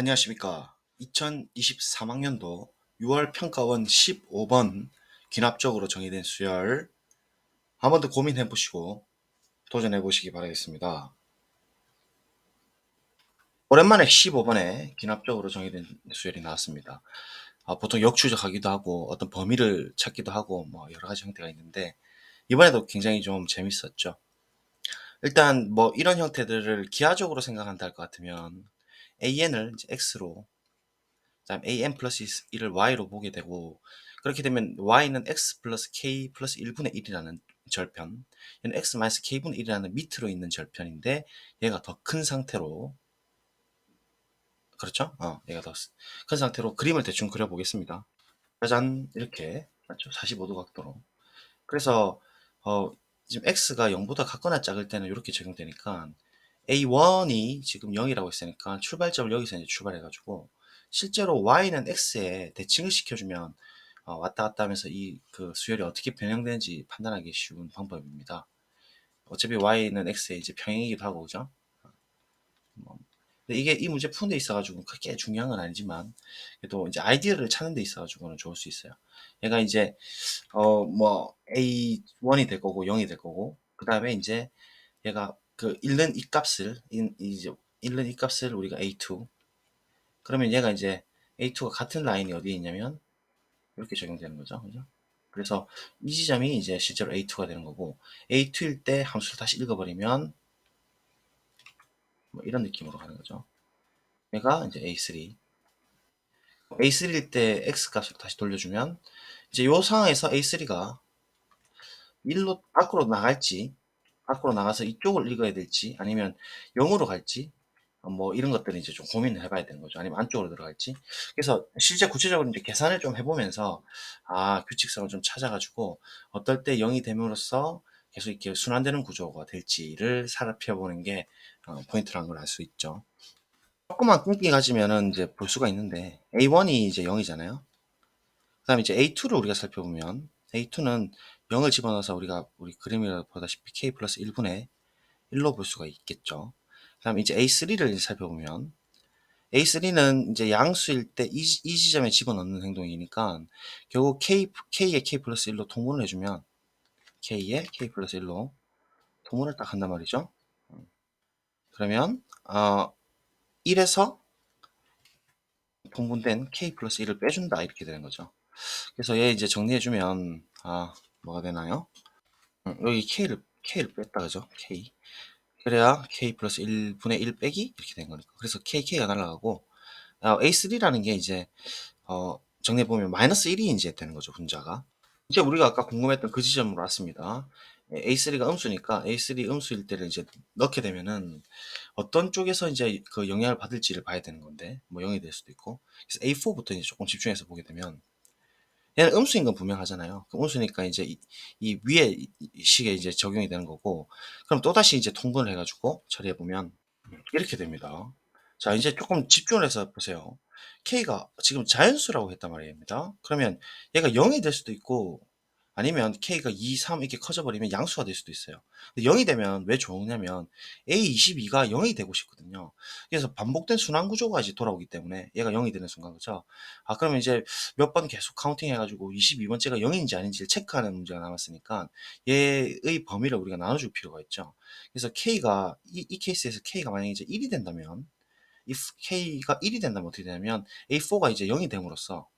안녕하십니까. 2023학년도 6월 평가원 15번 귀납적으로 정의된 수열 한번 더 고민해 보시고 도전해 보시기 바라겠습니다. 오랜만에 15번에 귀납적으로 정의된 수열이 나왔습니다. 아, 보통 역추적하기도 하고 어떤 범위를 찾기도 하고 뭐 여러 가지 형태가 있는데 이번에도 굉장히 좀 재밌었죠. 일단 뭐 이런 형태들을 기하적으로 생각한다 할 것 같으면 an을 x로 그다음 an 플러스 1을 y로 보게 되고 그렇게 되면 y는 x 플러스 k 플러스 1분의 1이라는 절편 얘는 x 마이너스 k분의 1이라는 밑으로 있는 절편인데 얘가 더 큰 상태로 그렇죠? 어, 얘가 더 큰 상태로 그림을 대충 그려보겠습니다. 짜잔 이렇게 맞죠? 45도 각도로 그래서 어, 지금 x가 0보다 같거나 작을 때는 이렇게 적용되니까 a1이 지금 0이라고 했으니까 출발점을 여기서 이제 출발해가지고 실제로 y는 x에 대칭을 시켜주면 어, 왔다 갔다 하면서 이 그 수열이 어떻게 변형되는지 판단하기 쉬운 방법입니다. 어차피 y는 x에 이제 평행이기도 하고 그죠? 뭐, 근데 이게 이 문제 푸는 데 있어가지고 크게 중요한 건 아니지만 그래도 이제 아이디어를 찾는 데 있어가지고는 좋을 수 있어요. 얘가 이제 어 뭐 a1이 될 거고 0이 될 거고 그 다음에 이제 얘가 그 잃는 이 값을 이제 잃는 이 값을 우리가 a2 그러면 얘가 이제 a2가 같은 라인이 어디에 있냐면 이렇게 적용되는 거죠. 그죠? 그래서 이 지점이 이제 실제로 a2가 되는 거고 a2일 때 함수를 다시 읽어버리면 뭐 이런 느낌으로 가는 거죠. 얘가 이제 a3 a3일 때 x 값을 다시 돌려주면 이제 이 상황에서 a3가 1로 밖으로 나갈지 밖으로 나가서 이쪽을 읽어야 될지 아니면 0으로 갈지 뭐 이런 것들을 이제 좀 고민을 해봐야 되는 거죠. 아니면 안쪽으로 들어갈지. 그래서 실제 구체적으로 이제 계산을 좀 해보면서 아 규칙성을 좀 찾아가지고 어떨 때 0이 됨으로써 계속 이렇게 순환되는 구조가 될지를 살펴보는 게 어, 포인트라는 걸 알 수 있죠. 조금만 끈기 가지면은 이제 볼 수가 있는데 A1이 이제 0이잖아요. 그 다음에 이제 A2를 우리가 살펴보면 A2는 0을 집어넣어서 우리가 우리 그림을 보다시피 K 플러스 1분의 1로 볼 수가 있겠죠. 그 다음에 이제 A3를 살펴보면 A3는 이제 양수일 때이이 지점에 집어넣는 행동이니까 결국 K, K에 K 플러스 1로 통분을 해주면 K에 K 플러스 1로 통분을 딱 한단 말이죠. 그러면 어, 1에서 통분된 K 플러스 1을 빼준다 이렇게 되는 거죠. 그래서 얘 이제 정리해주면 아 뭐가 되나요? 음, 여기 K를 K를 뺐다. 그죠? K. 그래야 K 플러스 1분의 1 빼기? 이렇게 된 거니까. 그래서 K, K가 날아가고 어, A3라는 게 이제 어, 정리해보면 마이너스 1이 이제 되는 거죠 분자가. 이제 우리가 아까 궁금했던 그 지점으로 왔습니다. A3가 음수니까 A3 음수일 때를 이제 넣게 되면은 어떤 쪽에서 이제 그 영향을 받을지를 봐야 되는 건데 뭐 0이 될 수도 있고. 그래서 A4부터 이제 조금 집중해서 보게 되면 얘는 음수인 건 분명하잖아요. 그 음수니까 이제 이, 이 위에 식에 이제 적용이 되는 거고 그럼 또다시 이제 통분을 해가지고 처리해 보면 이렇게 됩니다. 자 이제 조금 집중을 해서 보세요. K가 지금 자연수라고 했단 말입니다. 그러면 얘가 0이 될 수도 있고 아니면 K가 2, 3 이렇게 커져버리면 양수가 될 수도 있어요. 0이 되면 왜 좋으냐면 A22가 0이 되고 싶거든요. 그래서 반복된 순환 구조가 이제 돌아오기 때문에 얘가 0이 되는 순간 그죠? 아 그러면 이제 몇 번 계속 카운팅 해가지고 22번째가 0인지 아닌지를 체크하는 문제가 남았으니까 얘의 범위를 우리가 나눠줄 필요가 있죠. 그래서 K가 이, 이 케이스에서 K가 만약에 이제 1이 된다면 이 K가 1이 된다면 어떻게 되냐면 A4가 이제 0이 됨으로써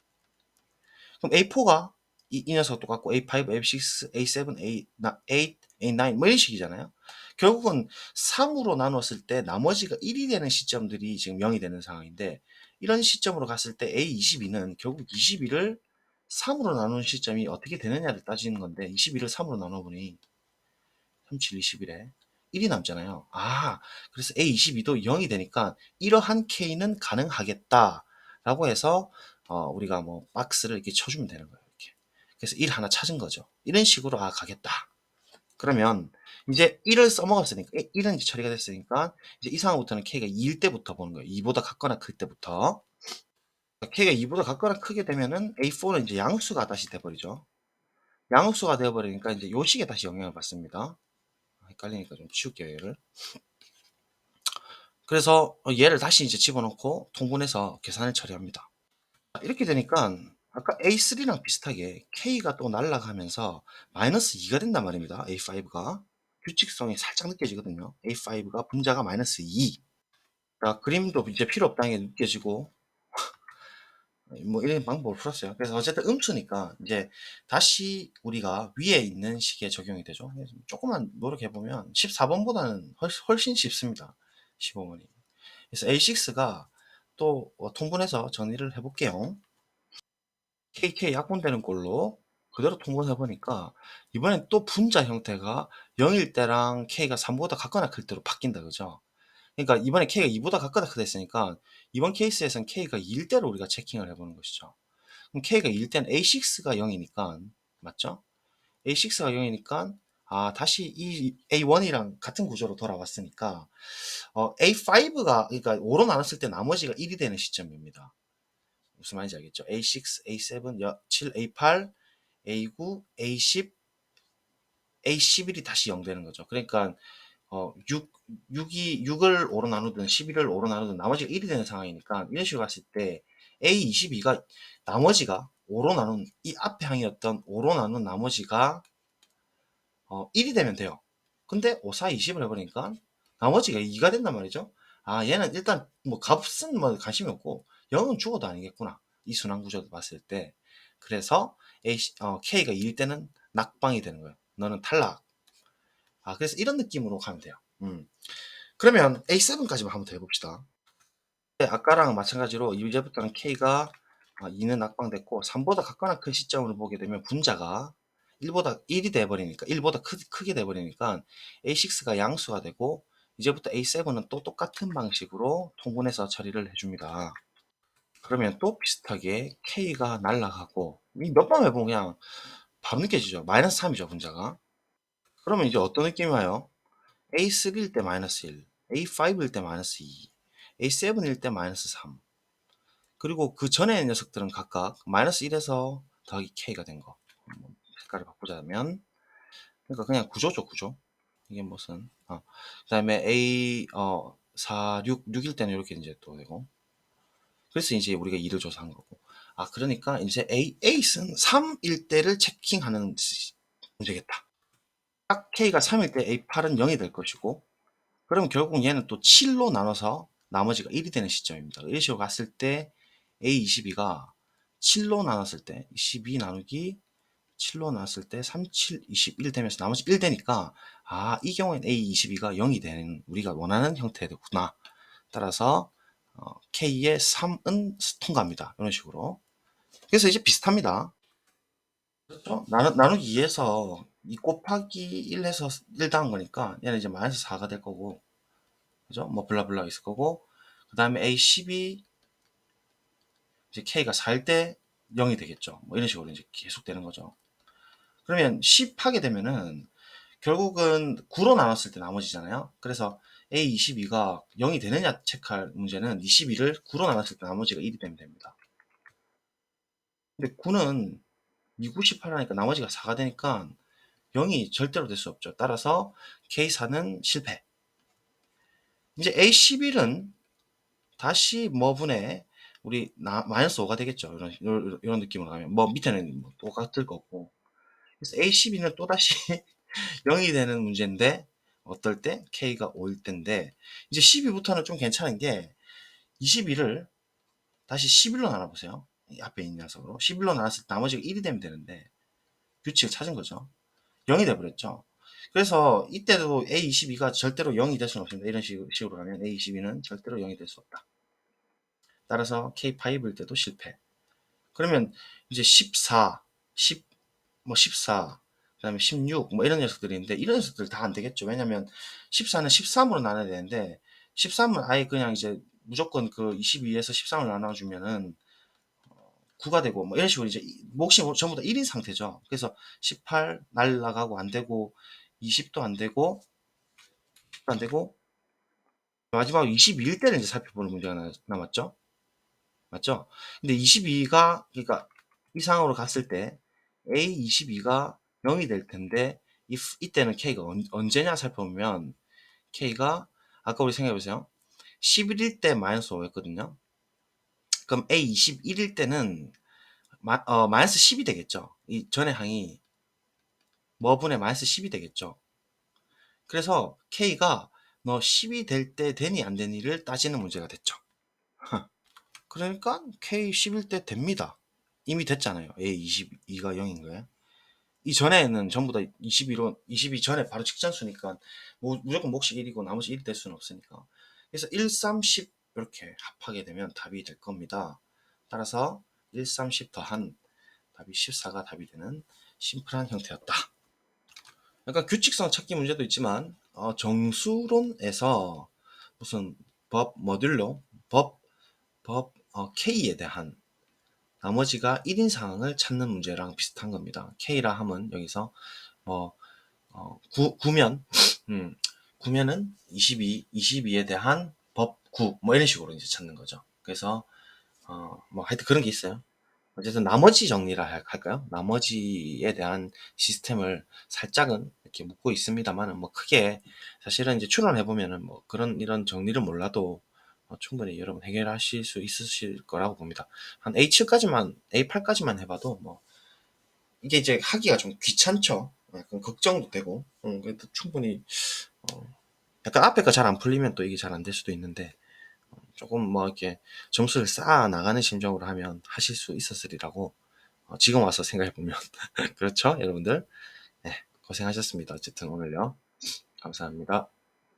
그럼 A4가 이, 이 녀석 똑같고 A5, A6, A7, A8, A9 뭐 이런 식이잖아요. 결국은 3으로 나눴을 때 나머지가 1이 되는 시점들이 지금 0이 되는 상황인데 이런 시점으로 갔을 때 A22는 결국 22를 3으로 나누는 시점이 어떻게 되느냐를 따지는 건데 21을 3으로 나눠보니 37, 21에 1이 남잖아요. 아, 그래서 A22도 0이 되니까 이러한 K는 가능하겠다. 라고 해서 어, 우리가 뭐 박스를 이렇게 쳐주면 되는 거예요. 그래서 1 하나 찾은 거죠. 이런 식으로 아 가겠다. 그러면 이제 1을 써먹었으니까 1은 이제 처리가 됐으니까 이제 이 상황부터는 k가 2일 때부터 보는 거예요. 2보다 같거나 클 때부터 k가 2보다 같거나 크게 되면은 a4는 이제 양수가 다시 돼버리죠. 양수가 되어버리니까 이제 요식에 다시 영향을 받습니다. 헷갈리니까 좀 치울게요 얘를. 그래서 어, 얘를 다시 이제 집어넣고 통분해서 계산을 처리합니다. 이렇게 되니까 아까 A3랑 비슷하게 K가 또 날아가면서 마이너스 2가 된단 말입니다. A5가 규칙성이 살짝 느껴지거든요. A5가 분자가 마이너스 2. 자, 그림도 이제 필요 없다는 게 느껴지고 뭐 이런 방법을 풀었어요. 그래서 어쨌든 음수니까 이제 다시 우리가 위에 있는 식에 적용이 되죠. 조금만 노력해보면 14번보다는 훨씬 쉽습니다. 15번이. 그래서 A6가 또 어, 통분해서 정리를 해볼게요. KK 약분되는 꼴로 그대로 통분해 보니까 이번엔 또 분자 형태가 0일 때랑 K가 3보다 같거나 클 때로 바뀐다 그죠? 그러니까 이번에 K가 2보다 같거나 크다 했으니까 이번 케이스에서는 K가 2일 때로 우리가 체킹을 해보는 것이죠. 그럼 K가 2일 때는 A6가 0이니까 맞죠? A6가 0이니까 아 다시 이 A1이랑 같은 구조로 돌아왔으니까 어, A5가 그러니까 5로 나눴을 때 나머지가 1이 되는 시점입니다. 무슨 말인지 알겠죠? A6, A7, 7, A8, A9, A10, A11이 다시 0 되는 거죠. 그러니까 어, 6, 6이 6을 5로 나누든 11을 5로 나누든 나머지가 1이 되는 상황이니까 이런 식으로 갔을 때 A22가 나머지가 5로 나눈 이 앞에 항이었던 5로 나눈 나머지가 어, 1이 되면 돼요. 근데 5, 4, 20을 해버리니까 나머지가 2가 된단 말이죠. 아 얘는 일단 뭐 값은 뭐 관심이 없고 0은 죽어도 아니겠구나. 이 순환 구조도 봤을 때. 그래서 A, 어, K가 2일 때는 낙방이 되는 거예요. 너는 탈락. 아, 그래서 이런 느낌으로 가면 돼요. 음. 그러면 A7까지만 한번 더 해봅시다. 네, 아까랑 마찬가지로 이제부터는 K가 2는 어, 낙방됐고 3보다 같거나 큰 시점으로 보게 되면 분자가 1보다 1이 돼버리니까 1보다 크, 크게 돼버리니까 A6가 양수가 되고 이제부터 A7은 또 똑같은 방식으로 통분해서 처리를 해줍니다. 그러면 또 비슷하게 K가 날라가고 몇 번 해보면 그냥 느껴지죠. 마이너스 3이죠, 분자가. 그러면 이제 어떤 느낌이 와요? A3일 때 마이너스 1, A5일 때 마이너스 2, A7일 때 마이너스 3. 그리고 그 전에 녀석들은 각각 마이너스 1에서 더하기 K가 된 거. 색깔을 바꾸자면 그러니까 그냥 구조죠, 구조. 이게 무슨 어. 그 다음에 A 어, 4, 6, 6일 때는 이렇게 이제 또 되고 그래서 이제 우리가 2를 조사한 거고. 아, 그러니까 이제 A, A는 3일 때를 체킹하는 문제겠다. 딱 K가 3일 때 A8은 0이 될 것이고, 그럼 결국 얘는 또 7로 나눠서 나머지가 1이 되는 시점입니다. 이런 식으로 갔을 때 A22가 7로 나눴을 때, 22 나누기 7로 나눴을 때 3, 7, 21 되면서 나머지 1 되니까, 아, 이 경우엔 A22가 0이 되는 우리가 원하는 형태구나. 따라서 어, K의 3은 통과합니다. 이런 식으로. 그래서 이제 비슷합니다. 그렇죠? 나누, 나누기 2에서 2 곱하기 1 해서 1 당한 거니까 얘는 이제 마이너스 4가 될 거고 그죠? 뭐 블라블라 있을 거고 그 다음에 A12 이제 K가 4일 때 0이 되겠죠. 뭐 이런 식으로 이제 계속 되는 거죠. 그러면 10 하게 되면은 결국은 9로 나눴을 때 나머지잖아요. 그래서 A22가 0이 되느냐 체크할 문제는 22를 9로 나눴을 때 나머지가 1이 되면 됩니다. 근데 9는 2, 9, 18 하니까 나머지가 4가 되니까 0이 절대로 될 수 없죠. 따라서 K4는 실패. 이제 A11은 다시 뭐분에 우리 나, 마이너스 5가 되겠죠. 이런, 이런, 이런 느낌으로 가면. 뭐 밑에는 뭐 똑같을 거고. 그래서 A12는 또다시 0이 되는 문제인데 어떨 때? K가 5일 때인데 이제 12부터는 좀 괜찮은 게 21을 다시 11로 나눠보세요. 앞에 있는 녀석으로 11로 나눴을 때 나머지가 1이 되면 되는데 규칙을 찾은 거죠. 0이 돼버렸죠. 그래서 이때도 A22가 절대로 0이 될 수는 없습니다. 이런 식으로 가면 A22는 절대로 0이 될 수 없다. 따라서 K5일 때도 실패. 그러면 이제 14, 10, 뭐 14, 그 다음에 16, 뭐 이런 녀석들이 있는데, 이런 녀석들 다 안 되겠죠. 왜냐면 14는 13으로 나눠야 되는데, 13은 아예 그냥 이제 무조건 그 22에서 13을 나눠주면은 9가 어, 되고, 뭐 이런 식으로 이제 몫이 전부 다 1인 상태죠. 그래서 18 날라가고 안 되고, 20도 안 되고, 10도 안 되고, 마지막 22일 때를 이제 살펴보는 문제가 남았죠. 맞죠? 근데 22가, 그러니까 이상으로 갔을 때, A22가 0이 될 텐데 if, 이때는 k가 언, 제냐 살펴보면 k가 아까 우리 생각해보세요. 11일 때 마이너스 5였거든요. 그럼 A 21일 때는 마, 어, 마이너스 10이 되겠죠. 이 전의 항이 뭐분의 마이너스 10이 되겠죠. 그래서 K가 너 10이 될 때 되니 안 되니를 따지는 문제가 됐죠. 그러니까 K 10일 때 됩니다. 이미 됐잖아요. A 22가 0인 거예요. 이 전에는 전부 다 22로 22 전에 바로 직전수니까 뭐 무조건 몫이 1이고 나머지 1이 될 수는 없으니까. 그래서 1, 3, 10 이렇게 합하게 되면 답이 될 겁니다. 따라서 1, 3, 10 더한 답이 14가 답이 되는 심플한 형태였다. 약간 규칙성 찾기 문제도 있지만 어, 정수론에서 무슨 법 모듈로 법, 법 어, K에 대한 나머지가 1인 상황을 찾는 문제랑 비슷한 겁니다. K라 함은 여기서 뭐 어, 구, 구면 음, 구면은 22, 22에 대한 법 9, 뭐 이런 식으로 이제 찾는 거죠. 그래서 어, 뭐 하여튼 그런 게 있어요. 어쨌든 나머지 정리라 할- 할까요? 나머지에 대한 시스템을 살짝은 이렇게 묻고 있습니다만은 뭐 크게 사실은 이제 추론해 보면은 뭐 그런 이런 정리를 몰라도 어, 충분히 여러분 해결하실 수 있으실 거라고 봅니다. 한 A7까지만 A8까지만 해봐도 뭐 이게 이제 하기가 좀 귀찮죠. 약간 걱정도 되고, 음, 그래도 충분히 어, 약간 앞에 거잘안 풀리면 또 이게 잘 안 될 수도 있는데 어, 조금 뭐 이렇게 점수를 쌓아 나가는 심정으로 하면 하실 수 있었으리라고 어, 지금 와서 생각해 보면 그렇죠, 여러분들. 네, 고생하셨습니다. 어쨌든 오늘요. 감사합니다.